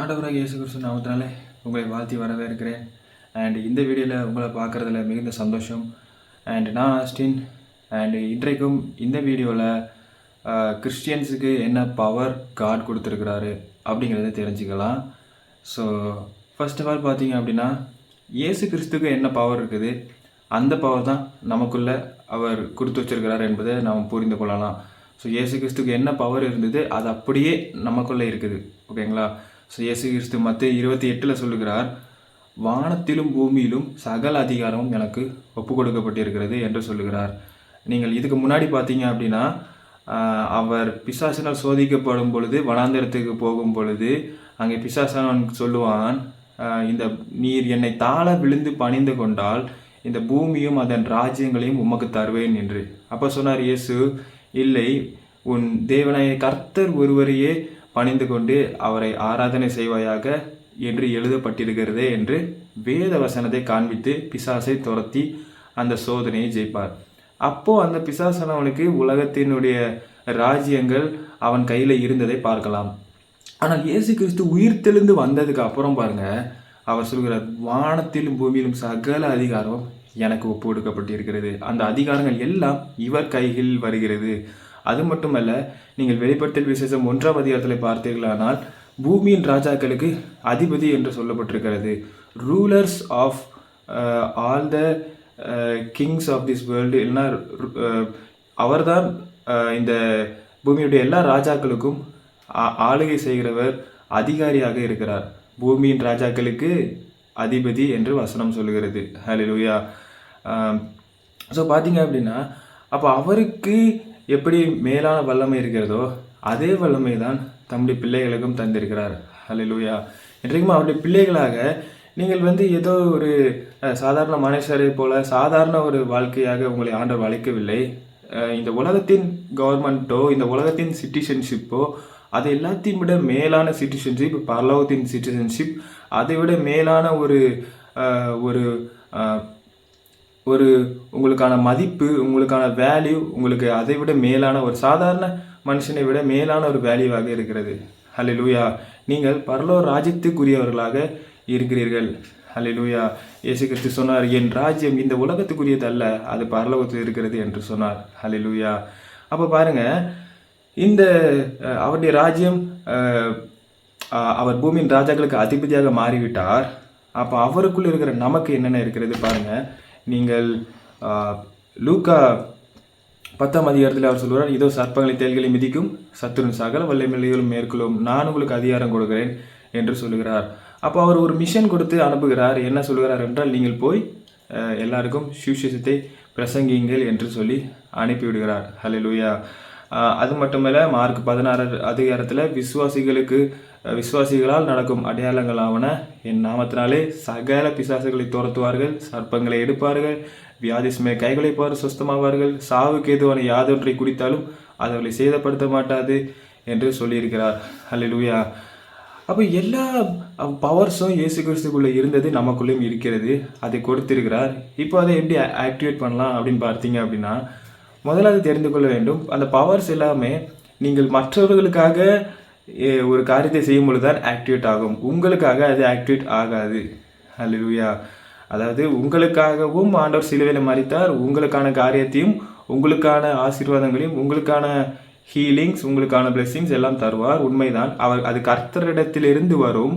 ஆண்டவராக இயேசு கிறிஸ்து நாமத்தினாலே உங்களை வாழ்த்தி வரவேற்கிறேன். அண்ட் இந்த வீடியோவில் உங்களை பார்க்குறதுல மிகுந்த சந்தோஷம். அண்ட் நான் ஆஸ்டின். அண்டு இன்றைக்கும் இந்த வீடியோவில் கிறிஸ்டியன்ஸுக்கு என்ன பவர் காட் கொடுத்துருக்கிறாரு அப்படிங்கிறத தெரிஞ்சுக்கலாம். ஸோ ஃபர்ஸ்ட் ஆஃப் ஆல் பார்த்தீங்க அப்படின்னா இயேசு கிறிஸ்துக்கு என்ன பவர் இருக்குது? அந்த பவர் தான் நமக்குள்ளே அவர் கொடுத்து வச்சிருக்கிறார் என்பதை நாம் புரிந்து கொள்ளலாம். ஸோ இயேசு கிறிஸ்துக்கு என்ன பவர் இருந்தது? அது அப்படியே நமக்குள்ளே இருக்குது. ஓகேங்களா இயேசு கிறிஸ்து மற்ற இருபத்தி எட்டில் சொல்லுகிறார் வானத்திலும் பூமியிலும் சகல அதிகாரமும் எனக்கு ஒப்பு கொடுக்கப்பட்டிருக்கிறது என்று சொல்லுகிறார். நீங்கள் இதுக்கு முன்னாடி பார்த்தீங்க அப்படின்னா அவர் பிசாசினால் சோதிக்கப்படும் பொழுது வனாந்தரத்துக்கு போகும் பொழுது அங்கே பிசாசனவன் சொல்லுவான் இந்த நீர் என்னை தாழ விழுந்து பணிந்து கொண்டால் இந்த பூமியும் அதன் ராஜ்யங்களையும் உமக்கு தருவேன் என்று. அப்போ சொன்னார் இயேசு இல்லை உன் தேவனாய கர்த்தர் ஒருவரையே பணிந்து கொண்டு அவரை ஆராதனை செய்வாயாக என்று எழுதப்பட்டிருக்கிறதே என்று வேத வசனத்தை காண்பித்து பிசாசை துரத்தி அந்த சோதனையை ஜெயிப்பார். அப்போ அந்த பிசாசனவனுக்கு உலகத்தினுடைய ராஜ்யங்கள் அவன் கையில் இருந்ததை பார்க்கலாம். ஆனால் இயேசு கிறிஸ்து உயிர்த்தெழுந்து வந்ததுக்கு அப்புறம் பாருங்க அவர் சொல்கிறார் வானத்திலும் பூமியிலும் சகல அதிகாரம் எனக்கு ஒப்பு கொடுக்கப்பட்டிருக்கிறது அந்த அதிகாரங்கள் எல்லாம் இவர் கையில் வருகிறது. அது மட்டுமல்ல நீங்கள் வெளிப்படுத்தல் விசேஷம் ஒன்றாம் அதிகாரத்தில் பார்த்தீர்களானால் பூமியின் ராஜாக்களுக்கு அதிபதி என்று சொல்லப்பட்டிருக்கிறது. Rulers of all the kings of this world இல்லைன்னா uh, அவர்தான் uh, இந்த பூமியுடைய எல்லா ராஜாக்களுக்கும் ஆளுகை செய்கிறவர் அதிகாரியாக இருக்கிறார். பூமியின் ராஜாக்களுக்கு அதிபதி என்று வசனம் சொல்லுகிறது ஹalleluya ஸோ um, பார்த்தீங்க அப்படின்னா அப்போ அவருக்கு எப்படி மேலான வல்லமை இருக்கிறதோ அதே வல்லமை தான் தம்முடைய பிள்ளைகளுக்கும் தந்திருக்கிறார். ஹalleluya என்றைக்கும் அவருடைய பிள்ளைகளாக நீங்கள் வந்து ஏதோ ஒரு சாதாரண மனுஷரை போல சாதாரண ஒரு வாழ்க்கையாக உங்களை ஆண்டவர் அழைக்கவில்லை. இந்த உலகத்தின் கவர்மெண்ட்டோ இந்த உலகத்தின் சிட்டிசன்ஷிப்போ அது எல்லாத்தையும் விட மேலான சிட்டிசன்ஷிப் பரலோகத்தின் சிட்டிசன்ஷிப் அதை விட மேலான ஒரு ஒரு ஒரு உங்களுக்கான மதிப்பு உங்களுக்கான வேல்யூ உங்களுக்கு அதை விட மேலான ஒரு சாதாரண மனுஷனை விட மேலான ஒரு வேல்யூவாக இருக்கிறது. ஹalleluya நீங்கள் பரலோ ராஜ்யத்துக்குரியவர்களாக இருக்கிறீர்கள். ஹalleluya இயேசு கிறிஸ்து சொன்னார் என் ராஜ்யம் இந்த உலகத்துக்குரியது அல்ல அது பரலோகத்தில் இருக்கிறது என்று சொன்னார். ஹalleluya அப்போ பாருங்கள் இந்த அவருடைய ராஜ்யம் அவர் பூமியின் ராஜாக்களுக்கு அதிபதியாக மாறிவிட்டார். அப்போ அவருக்குள்ளே இருக்கிற நமக்கு என்னென்ன இருக்கிறது பாருங்கள் நீங்கள் லூக்கா பத்தாம் அதிகாரத்தில் அவர் சொல்கிறார் இதோ சர்ப்பங்களை தேல்களை மிதிக்கும் சத்துருன் சகல வல்லமையிலும் மேற்கொள்ளும். நான் உங்களுக்கு அதிகாரம் கொடுக்கிறேன் என்று சொல்லுகிறார். அப்போ அவர் ஒரு மிஷன் கொடுத்து அனுப்புகிறார். என்ன சொல்லுகிறார் என்றால் நீங்கள் போய் எல்லாருக்கும் சுவிசேஷத்தை பிரசங்கிங்கள் என்று சொல்லி அனுப்பிவிடுகிறார். ஹalleluya. லூயா அது மட்டுமல்ல மார்க் பதினாறு அதிகாரத்தில் விசுவாசிகளுக்கு விசுவாசிகளால் நடக்கும் அடையாளங்களாவன என் நாமத்தினாலே சகல பிசாசுகளை துரத்துவார்கள் சர்ப்பங்களை எடுப்பார்கள் வியாதி கைகளை கைகளைப்பார் சுஸ்தமாவார்கள் சாவுக்கு எதுவான யாதொன்றை குடித்தாலும் அதை சேதப்படுத்த மாட்டாது என்று சொல்லியிருக்கிறார். ஹalleluya அப்போ எல்லா பவர்ஸும் இயேசு கிறிஸ்துக்குள்ளே இருந்தது நமக்குள்ளேயும் இருக்கிறது. அதை கொடுத்திருக்கிறார். இப்போ அதை எப்படி ஆக்டிவேட் பண்ணலாம் அப்படின்னு பார்த்தீங்க அப்படின்னா முதல்ல அதை தெரிந்து கொள்ள வேண்டும். அந்த பவர்ஸ் எல்லாமே நீங்கள் மற்றவர்களுக்காக ஒரு காரியத்தை செய்யும் பொழுது தான் ஆக்டிவேட் ஆகும். உங்களுக்காக அது ஆக்டிவேட் ஆகாது. ஹalleluya அதாவது உங்களுக்காகவும் ஆண்டவர் சிலுவையில் மறித்தார் உங்களுக்கான காரியத்தையும் உங்களுக்கான ஆசீர்வாதங்களையும் உங்களுக்கான ஹீலிங்ஸ் உங்களுக்கான பிளெஸ்ஸிங்ஸ் எல்லாம் தருவார். உண்மைதான். அவர் அது கர்த்தரிடத்திலிருந்து வரும்.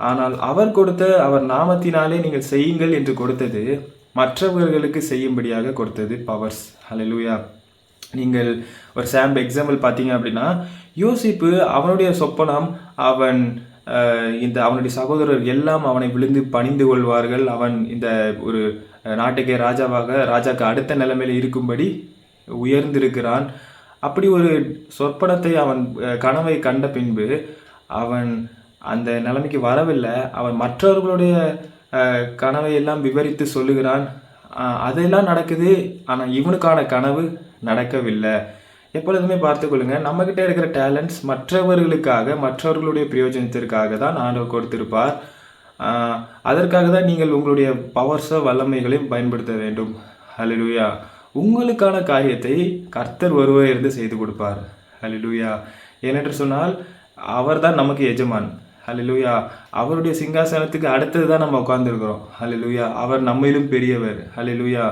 ஆனால் அவர் கொடுத்த அவர் நாமத்தினாலே நீங்கள் செய்யுங்கள் என்று கொடுத்தது மற்றவர்களுக்கு செய்யும்படியாக கொடுத்தது பவர்ஸ் ஹalleluya நீங்கள் ஒரு சாம்பிள் எக்ஸாம்பிள் பார்த்தீங்க அப்படின்னா யோசிப்பு அவனுடைய சொப்பனம் அவன் இந்த அவனுடைய சகோதரர் எல்லாம் அவனை விழுந்து பணிந்து கொள்வார்கள். அவன் இந்த ஒரு நாட்டுக்கே ராஜாவாக ராஜாக்கு அடுத்த நிலைமையில் இருக்கும்படி உயர்ந்திருக்கிறான். அப்படி ஒரு சொற்பனத்தை அவன் கனவை கண்ட பின்பு அவன் அந்த நிலைமைக்கு வரவில்லை. அவன் மற்றவர்களுடைய கனவையெல்லாம் கனவை எல்லாம் விவரித்து சொல்லுகிறான். அதெல்லாம் நடக்குது ஆனால் இவனுக்கான கனவு நடக்கவில்லை. எப்பொழுதுமே பார்த்துக்கொள்ளுங்க நம்மக்கிட்ட இருக்கிற டேலண்ட்ஸ் மற்றவர்களுக்காக மற்றவர்களுடைய பிரயோஜனத்திற்காக தான் ஆண்டவர் கொடுத்திருப்பார். அதற்காக தான் நீங்கள் உங்களுடைய பவர்ஸோ வல்லமைகளையும் பயன்படுத்த வேண்டும். ஹலிலூயா உங்களுக்கான காரியத்தை கர்த்தர் ஒருவர் இருந்து செய்து கொடுப்பார். ஹலிலூயா ஏனென்று சொன்னால் அவர்தான் நமக்கு எஜமான். ஹalleluya அவருடைய சிங்காசனத்துக்கு அடுத்தது தான் நம்ம உட்கார்ந்துருக்கிறோம். ஹalleluya அவர் நம்மிலும் பெரியவர். ஹalleluya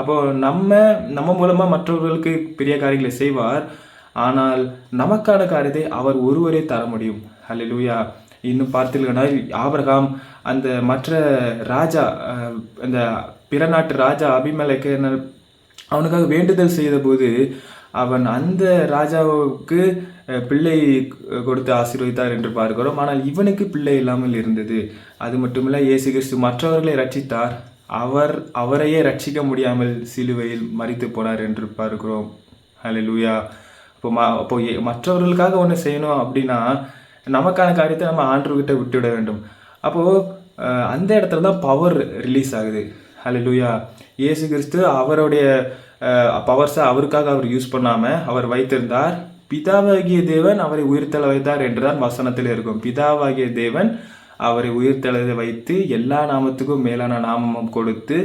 அப்போ நம்ம நம்ம மூலமாக மற்றவர்களுக்கு பெரிய காரியங்களை செய்வார். ஆனால் நமக்கான காரியத்தை அவர் ஒருவரே தர முடியும். ஹalleluya இன்னும் பார்த்தீங்கன்னா ஆபரகாம் அந்த மற்ற ராஜா அந்த பிற நாட்டு ராஜா அபிமலைக்கு அவனுக்காக வேண்டுதல் செய்த போது அவன் அந்த ராஜாவுக்கு பிள்ளை கொடுத்து ஆசீர்வதித்தார் என்று பார்க்கிறோம். ஆனால் இவனுக்கு பிள்ளை இல்லாமல் இருந்தது. அது மட்டுமில்ல இயேசு கிறிஸ்து மற்றவர்களை ரட்சித்தார் அவர் அவரையே ரட்சிக்க முடியாமல் சிலுவையில் மறித்து போனார் என்று பார்க்கிறோம். அலெலுயா இப்போ ம அப்போ மற்றவர்களுக்காக ஒன்று செய்யணும் அப்படின்னா நமக்கான காரியத்தை நம்ம ஆண்டவர்கிட்ட விட்டுவிட வேண்டும். அப்போது அந்த இடத்துல தான் பவர் ரிலீஸ் ஆகுது. ஹலலூயா இயேசு கிறிஸ்து அவருடைய பவர்ஸை அவருக்காக அவர் யூஸ் பண்ணாமல் அவர் வைத்திருந்தார். பிதாவாகிய தேவன் அவரை உயிர்த்தெழ வைத்தார் என்றுதான் வசனத்தில் இருக்கும். பிதாவாகிய தேவன் அவரை உயிர்த்தெழுத வைத்து எல்லா நாமத்துக்கும் மேலான நாமமும் கொடுத்து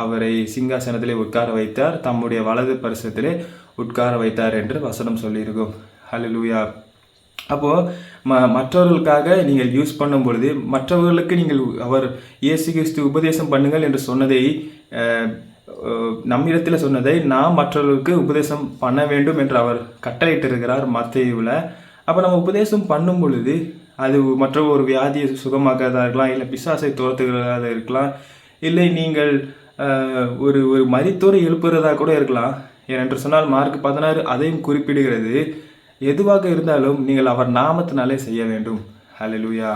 அவரை சிங்காசனத்திலே உட்கார வைத்தார். தம்முடைய வலது பரிசத்திலே உட்கார வைத்தார் என்று வசனம் சொல்லியிருக்கும். ஹலலூயா அப்போது ம மற்றவர்களுக்காக நீங்கள் யூஸ் பண்ணும் பொழுது மற்றவர்களுக்கு நீங்கள் அவர் இயேசு கிறிஸ்து உபதேசம் பண்ணுங்கள் என்று சொன்னதை நம்மிடத்தில் சொன்னதை நாம் மற்றவர்களுக்கு உபதேசம் பண்ண வேண்டும் என்று அவர் கட்டளையிட்டிருக்கிறார் மத்தேயுவில் அப்போ நம்ம உபதேசம் பண்ணும் பொழுது அது மற்ற ஒரு வியாதியை சுகமாக்கிறதா இருக்கலாம் இல்லை பிசாசை துரத்துகிறதாக இருக்கலாம் இல்லை நீங்கள் ஒரு ஒரு மரித்தோரை எழுப்புறதா கூட இருக்கலாம். ஏனென்று சொன்னால் மார்க் பதினாறு அதையும் குறிப்பிடுகிறது. எதுவாக இருந்தாலும் நீங்கள் அவர் நாமத்தினாலே செய்ய வேண்டும். ஹலலூயா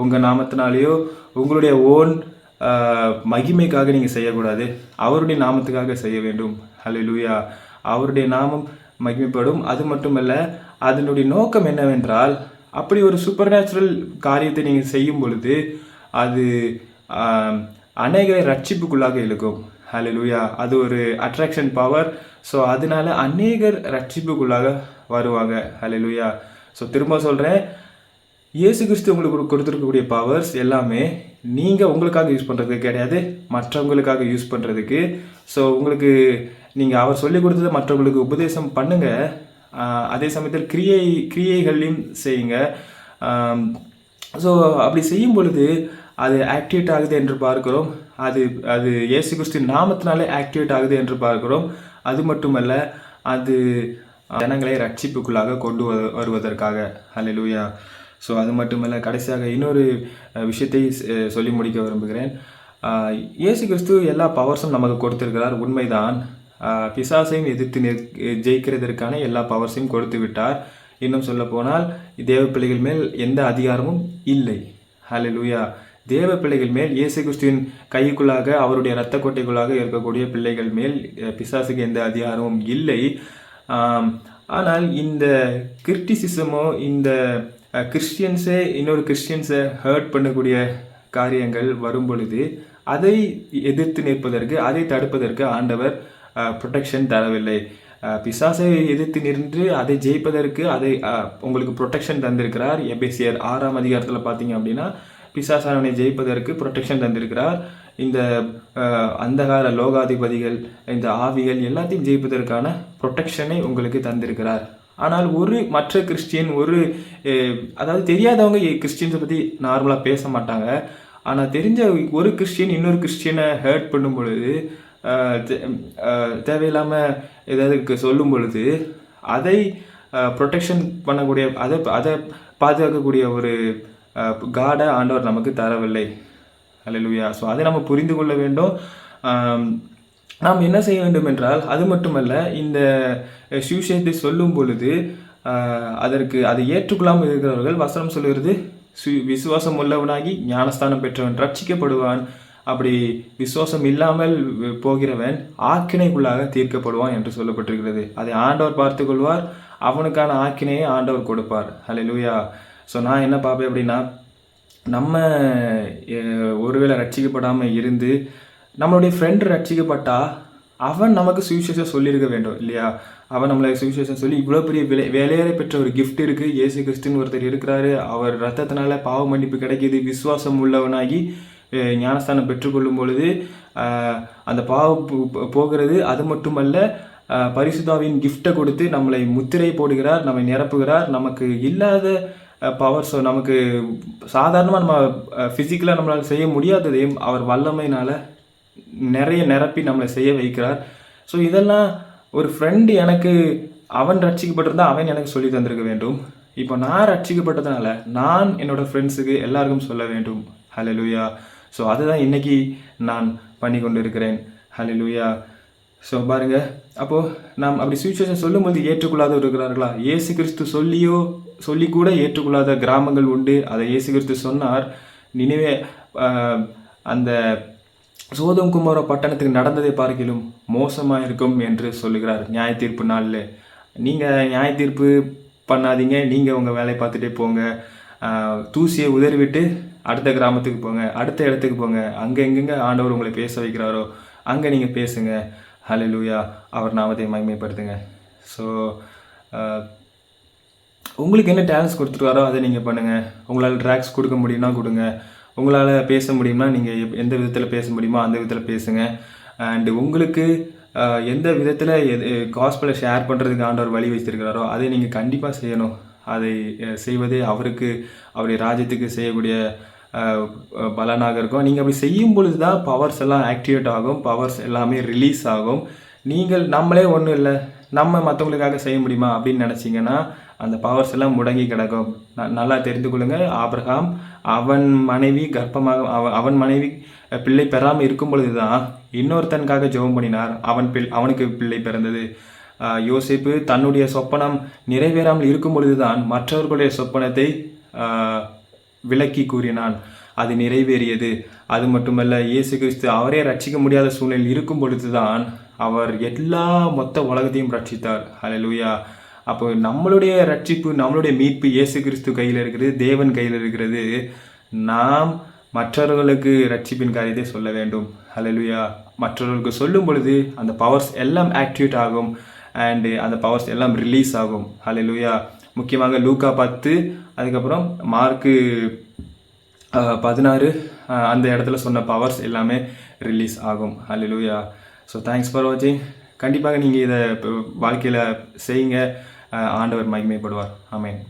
உங்கள் நாமத்தினாலேயோ உங்களுடைய ஓன் மகிமைக்காக நீங்கள் செய்யக்கூடாது. அவருடைய நாமத்துக்காக செய்ய வேண்டும். ஹலலூயா அவருடைய நாமம் மகிமைப்படும். அது மட்டுமல்ல அதனுடைய நோக்கம் என்னவென்றால் அப்படி ஒரு சூப்பர் நேச்சுரல் காரியத்தை நீங்கள் செய்யும் பொழுது அது அநேகரை ரட்சிப்புக்குள்ளாக இழுக்கும். ஹலலூயா அது ஒரு அட்ராக்ஷன் பவர் ஸோ அதனால அநேகர் ரட்சிப்புக்குள்ளாக வருவாங்க. ஹலலூயா ஸோ திரும்ப சொல்கிறேன் இயேசு கிறிஸ்து உங்களுக்கு கொடுத்துருக்கக்கூடிய பவர்ஸ் எல்லாமே நீங்கள் உங்களுக்காக யூஸ் பண்ணுறதுக்கு கிடையாது. மற்றவங்களுக்காக யூஸ் பண்ணுறதுக்கு ஸோ உங்களுக்கு நீங்கள் அவர் சொல்லி கொடுத்ததை மற்றவங்களுக்கு உபதேசம் பண்ணுங்கள் அதே சமயத்தில் கிரியை கிரியைகளையும் செய்யுங்க. ஸோ அப்படி செய்யும் பொழுது அது ஆக்டிவேட் ஆகுது என்று பார்க்கிறோம். அது அது இயேசு கிறிஸ்து நாமத்தினாலே ஆக்டிவேட் ஆகுது என்று பார்க்கிறோம். அது மட்டுமல்ல அது ஜனங்களை ரட்சிப்புக்குள்ளாக கொண்டு வரு- வருவதற்காக. லூயா ஸோ அது மட்டுமல்ல கடைசியாக இன்னொரு விஷயத்தை சொல்லி முடிக்க விரும்புகிறேன். இயேசு கிறிஸ்து எல்லா பவர்ஸும் நமக்கு கொடுத்திருக்கிறார். உண்மைதான். பிசாசையும் எதிர்த்து நிற் ஜெயிக்கிறதற்கான எல்லா பவர்ஸையும் கொடுத்து விட்டார். இன்னும் சொல்ல போனால் தேவ பிள்ளைகள் மேல் எந்த அதிகாரமும் இல்லை. ஹalleluya தேவ பிள்ளைகள் மேல் இயேசு கிறிஸ்துவின் கைக்குள்ளாக அவருடைய இரத்த கொட்டைக்குள்ளாக இருக்கக்கூடிய பிள்ளைகள் மேல் பிசாசுக்கு எந்த அதிகாரமும் இல்லை. ஆனால் இந்த கிரிட்டிசிசமோ இந்த கிறிஸ்டியன்ஸே இன்னொரு கிறிஸ்டியன்ஸை ஹர்ட் பண்ணக்கூடிய காரியங்கள் வரும் பொழுது அதை எதிர்த்து நிற்பதற்கு அதை தடுப்பதற்கு ஆண்டவர் ப்ரொடெக்ஷன் தரவில்லை. பிசாசை எதிர்த்து நின்று அதை ஜெயிப்பதற்கு அதை உங்களுக்கு ப்ரொடெக்ஷன் தந்திருக்கிறார். எபேசியர் ஆறாம் அதிகாரத்தில் பார்த்தீங்க அப்படின்னா பிசாசானவனை ஜெயிப்பதற்கு ப்ரொடெக்ஷன் தந்திருக்கிறார். இந்த அந்தகார லோகாதிபதிகள் இந்த ஆவிகள் எல்லாத்தையும் ஜெயிப்பதற்கான ப்ரொடெக்ஷனை உங்களுக்கு தந்திருக்கிறார். ஆனால் ஒரு மற்ற கிறிஸ்டியன் ஒரு அதாவது தெரியாதவங்க கிறிஸ்டியன்ஸை பற்றி நார்மலாக பேச மாட்டாங்க. ஆனால் தெரிஞ்ச ஒரு கிறிஸ்டியன் இன்னொரு கிறிஸ்டியனை ஹேர்ட் பண்ணும் பொழுது தேவையில்லாமல் ஏதாவது சொல்லும் பொழுது அதை ப்ரொடெக்ஷன் பண்ணக்கூடிய அதை அதை பாதுகாக்கக்கூடிய ஒரு காடை ஆண்டவர் நமக்கு தரவில்லை. அல்லேலூயா ஸோ அதை நம்ம புரிந்து கொள்ள வேண்டும். நாம் என்ன செய்ய வேண்டும் என்றால் அது மட்டுமல்ல இந்த சுவிசேஷத்தை சொல்லும் பொழுது அதற்கு அதை ஏற்றுக்கொள்ளாமல் இருக்கிறவர்கள் வசனம் சொல்லுகிறது சு விசுவாசம் உள்ளவனாகி ஞானஸ்தானம் பெற்றவன் ரட்சிக்கப்படுவான். அப்படி விசுவாசம் இல்லாமல் போகிறவன் ஆக்கினைக்குள்ளாக தீர்க்கப்படுவான் என்று சொல்லப்பட்டிருக்கிறது. அதை ஆண்டவர் பார்த்துக்கொள்வார் அவனுக்கான ஆக்கினையை ஆண்டவர் கொடுப்பார். ஹalleluya ஸோ நான் என்ன பார்ப்பேன் அப்படின்னா நம்ம ஒருவேளை ரட்சிக்கப்படாமல் இருந்து நம்மளுடைய ஃப்ரெண்டு ரட்சிக்கப்பட்டால் அவன் நமக்கு சுவிசேஷம் சொல்லியிருக்க வேண்டும் இல்லையா? அவன் நம்மளை சுவிசேஷம் சொல்லி இவ்வளோ பெரிய விலை வேலையறை பெற்ற ஒரு கிஃப்ட் இருக்குது இயேசு கிறிஸ்துன்னு ஒருத்தர் இருக்கிறாரு. அவர் ரத்தத்தினால பாவ மன்னிப்பு கிடைக்கிது. விசுவாசம் உள்ளவனாகி ஞானஸ்தானம் பெற்றுக்கொள்ளும் பொழுது அந்த பாவம் போகிறது. அது மட்டுமல்ல பரிசுதாவின் கிஃப்டை கொடுத்து நம்மளை முத்திரை போடுகிறார் நம்மை நிரப்புகிறார். நமக்கு இல்லாத பவர் ஸோ நமக்கு சாதாரணமாக நம்ம ஃபிசிக்கலாக நம்மளால் செய்ய முடியாததையும் அவர் வல்லமையினால் நிறைய நிரப்பி நம்மளை செய்ய வைக்கிறார். ஸோ இதெல்லாம் ஒரு ஃப்ரெண்டு எனக்கு அவன் ரட்சிக்கப்பட்டிருந்தால் அவன் எனக்கு சொல்லி தந்திருக்க வேண்டும். இப்போ நான் ரட்சிக்கப்பட்டதுனால நான் என்னோடய ஃப்ரெண்ட்ஸுக்கு எல்லாருக்கும் சொல்ல வேண்டும். ஹalleluya ஸோ அதுதான் இன்றைக்கி நான் பண்ணி கொண்டு இருக்கிறேன் லூயா ஸோ பாருங்க. அப்போது நாம் அப்படி சுச்சுவேஷன் சொல்லும்போது ஏற்றுக்கொள்ளாத இருக்கிறார்களா? இயேசு கிறிஸ்து சொல்லியோ சொல்லி கூட ஏற்றுக்கொள்ளாத கிராமங்கள் உண்டு. அதை இயேசு கிறிஸ்து சொன்னார். நினைவே அந்த சோதம் குமார பட்டணத்துக்கு நடந்ததை பார்க்கிலும் மோசமாக இருக்கும் என்று சொல்லுகிறார் நியாய தீர்ப்பு நாளில். நீங்கள் நியாய தீர்ப்பு பண்ணாதீங்க. நீங்கள் உங்கள் வேலையை பார்த்துட்டே போங்க. தூசியை உதறிவிட்டு அடுத்த கிராமத்துக்கு போங்க. அடுத்த இடத்துக்கு போங்க. அங்கே எங்கெங்க ஆண்டவர் உங்களை பேச வைக்கிறாரோ அங்கே நீங்கள் பேசுங்க. லூயா அவர் நாமத்தை மகிமைப்படுத்துங்க. ஸோ உங்களுக்கு என்ன டேலண்ட்ஸ் கொடுத்துருக்காரோ அதை நீங்கள் பண்ணுங்கள் உங்களால் ட்ராக்ஸ் கொடுக்க முடியும்னா கொடுங்க. உங்களால் பேச முடியும்னா நீங்கள் எந்த விதத்தில் பேச முடியுமோ அந்த விதத்தில் பேசுங்க. அண்டு உங்களுக்கு எந்த விதத்தில் எது காஸ்பிளை ஷேர் பண்ணுறதுக்கு ஆண்டவர் வழி வச்சுருக்கிறாரோ அதை நீங்கள் கண்டிப்பாக செய்யணும். அதை செய்வதே அவருக்கு அவருடைய ராஜ்யத்துக்கு செய்யக்கூடிய பலனாக இருக்கும். நீங்கள் அப்படி செய்யும் பொழுது தான் பவர்ஸ் எல்லாம் ஆக்டிவேட் ஆகும். பவர்ஸ் எல்லாமே ரிலீஸ் ஆகும். நீங்கள் நம்மளே ஒன்றும் இல்லை. நம்ம மற்றவங்களுக்காக செய்ய முடியுமா அப்படின்னு நினச்சிங்கன்னா அந்த பவர்ஸ் எல்லாம் முடங்கி கிடக்கும். ந- நல்லா தெரிந்து கொள்ளுங்கள் ஆப்ரஹாம் அவன் மனைவி கர்ப்பமாக அவ- அவன் மனைவி பிள்ளை பெறாமல் இருக்கும் பொழுது தான் இன்னொருத்தனுக்காக ஜெபம் பண்ணினார். அவன் பிள் அவனுக்கு பிள்ளை பிறந்தது. யோசிப்பு தன்னுடைய சொப்பனம் நிறைவேறாமல் இருக்கும் பொழுதுதான் மற்றவர்களுடைய சொப்பனத்தை விளக்கி கூறினான். அது நிறைவேறியது. அது மட்டுமல்ல இயேசு கிறிஸ்து அவரே ரட்சிக்க முடியாத சூழ்நிலையில் இருக்கும் பொழுதுதான் அவர் எல்லா மொத்த உலகத்தையும் ரட்சித்தார். ஹalleluya அப்போ நம்மளுடைய ரட்சிப்பு நம்மளுடைய மீட்பு இயேசு கிறிஸ்து கையில் இருக்கிறது தேவன் கையில் இருக்கிறது. நாம் மற்றவர்களுக்கு ரட்சிப்பின் காரியத்தை சொல்ல வேண்டும். அலலுயா மற்றவர்களுக்கு சொல்லும் பொழுது அந்த பவர்ஸ் எல்லாம் ஆக்டிவேட் ஆகும் அண்டு அந்த பவர்ஸ் எல்லாம் ரிலீஸ் ஆகும். அலலுயா முக்கியமாக லூக்கா பத்து அதுக்கப்புறம் மார்க்கு பதினாறு அந்த இடத்துல சொன்ன பவர்ஸ் எல்லாமே ரிலீஸ் ஆகும். அலலுயா ஸோ தேங்க்ஸ் ஃபார் வாட்சிங் கண்டிப்பாக நீங்கள் இதை வாழ்க்கையில் செய்யுங்க. ஆண்டவர் மகிமைப்படுவார். ஆமேன்.